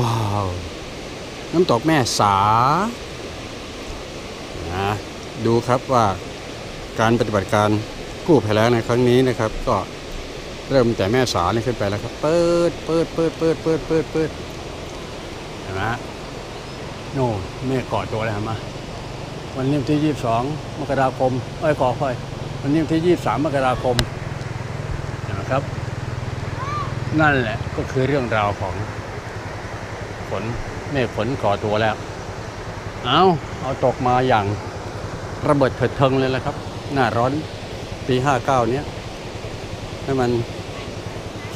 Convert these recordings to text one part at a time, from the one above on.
ว้าว น้ำตกแม่สานะดูครับว่าการปฏิบัติการกู้ภัยแล้งในครั้งนี้นะครับ ก็เริ่มแต่แม่สาเนี่ยขึ้นไปแล้วครับ เปิดเปิดเปิดเปิดเปิดเปิดเปิดเห็นไหมโน่เมฆเกาะตัวเลยเห็นไหมวันนี้วันที่22มกราคมเอ้ยขอค่อยวันนี้วันที่23มกราคมเห็นไหมครับ นั่นแหละก็คือเรื่องราวของ ฝนเมฆฝนก่อตัวแล้ว เอาเอาตกมาอย่างระเบิดเถิดเทิงเลยแหละครับ หน้าร้อนปี59เนี้ยให้มัน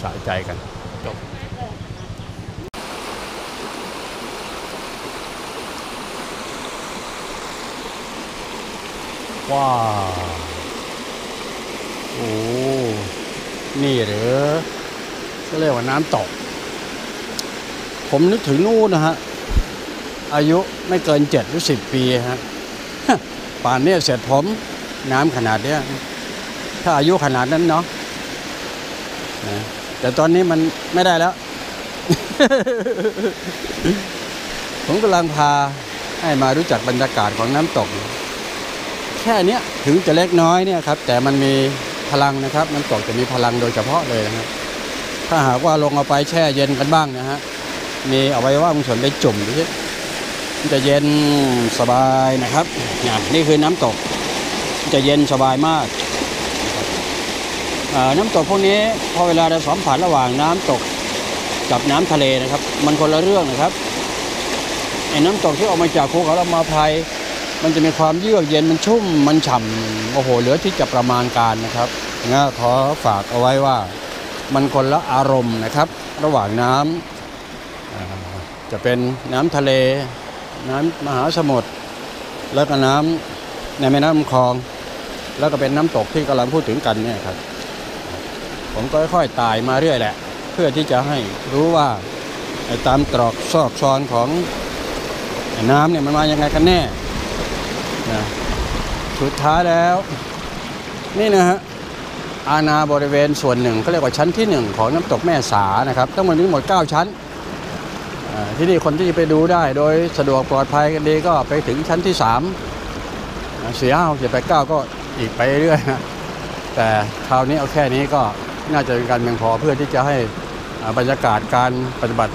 สะใจกันจบว้าวโอ้ นี่เหรือก็เรียกว่าน้ำตก ผมนึกถึงนู่นนะฮะ อายุไม่เกินเจ็ดหรือสิบปีฮะป่านเนี้ยเสร็จผมน้ำขนาดเนี้ยถ้าอายุขนาดนั้นเนาะแต่ตอนนี้มันไม่ได้แล้ว ผมกำลังพาให้มารู้จักบรรยากาศของน้ำตก แค่เนี้ยถึงจะเล็กน้อยเนี่ยครับ แต่มันมีพลังนะครับน้ำตกจะมีพลังโดยเฉพาะเลยนะครับถ้าหากว่าลงเอาไปแช่เย็นกันบ้างนะฮะ มีเอาไวัยวะบางส่วนไปจุ่มดูสิมันจะเย็นสบายนะครับนี่คือน้ำตกจะเย็นสบายมากน้ำตกพวกนี้พอเวลาเราสัมผัสระหว่างน้ำตกกับน้ำทะเลนะครับ มันคนละเรื่องนะครับไอ้น้ำตกที่ออกมาจากภูเขาละมาภัยมันจะมีความเยือกเย็นมันชุ่มมันฉ่ำโอ้โหเหลือที่จะประมาณการนะครับงั้นขอฝากเอาไว้ว่ามันคนละอารมณ์นะครับ ระหว่างน้ำอ่า จะเป็นน้ำทะเล น้ำมหาสมุทรแล้วก็น้ำในแม่น้ำคลอง แล้วก็เป็นน้ำตกที่กำลังพูดถึงกันเนี่ยครับ ผมก็ค่อยๆไต่มาเรื่อยแหละ เพื่อที่จะให้รู้ว่าไอ้ตามตรอกซอกซอนของน้ำเนี่ยมันมายังไงกันแน่นะสุดท้ายแล้ว นี่นะฮะอาณาบริเวณส่วนหนึ่งเขาเรียกว่าชั้นที่หนึ่งของน้ำตกแม่สานะครับ ทั้งหมดมีทั้งหมด 9 ชั้น ที่นี่คนที่ไปดูได้โดยสะดวกปลอดภัยกันดีก็ไปถึงชั้นที่3ามสี่ห้าเจ็ดแปดเก้าก็อีกไปเรื่อยนะแต่คราวนี้เอาแค่นี้ก็น่าจะเป็นการเพียงพอเพื่อที่จะให้อาบรรยากาศการปฏิบัติ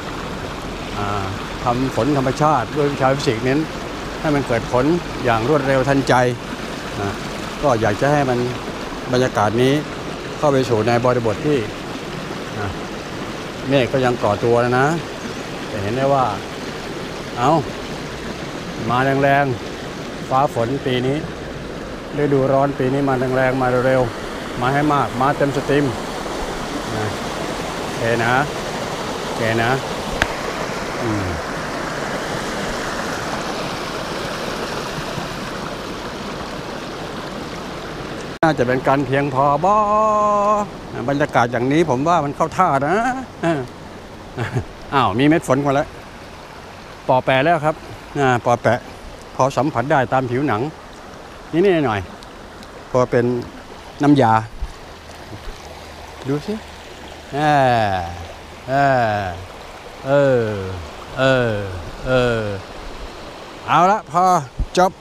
อ่าทำฝนธรรมชาติด้วยวิชาฟิสิกส์เน้นให้มันเกิดผลอย่างรวดเร็วทันใจ ก็อยากจะให้มันบรรยากาศนี้เข้าไปสู่ในบริบทที่เมฆก็ยังก่อตัวนะ จะเห็นได้ว่า เอามาแรงๆ ฟ้าฝนปีนี้ฤดูร้อนปีนี้มาแรงๆ มาเร็วๆ มาให้มาก มาเต็มสตรีมนะโอเคนะโอเคนะอืมน่าจะเป็นการเพียงพอบอบรรยากาศอย่างนี้ผมว่ามันเข้าท่านะ อ้าวมีเม็ดฝนมาแล้วปอแปะแล้วครับอ่าปอแปะ พอสัมผัสได้ตามผิวหนังนี่นี่หน่อยพอเป็นน้ำยา ดูสิเออเออเออเออเออเอาละพอจบ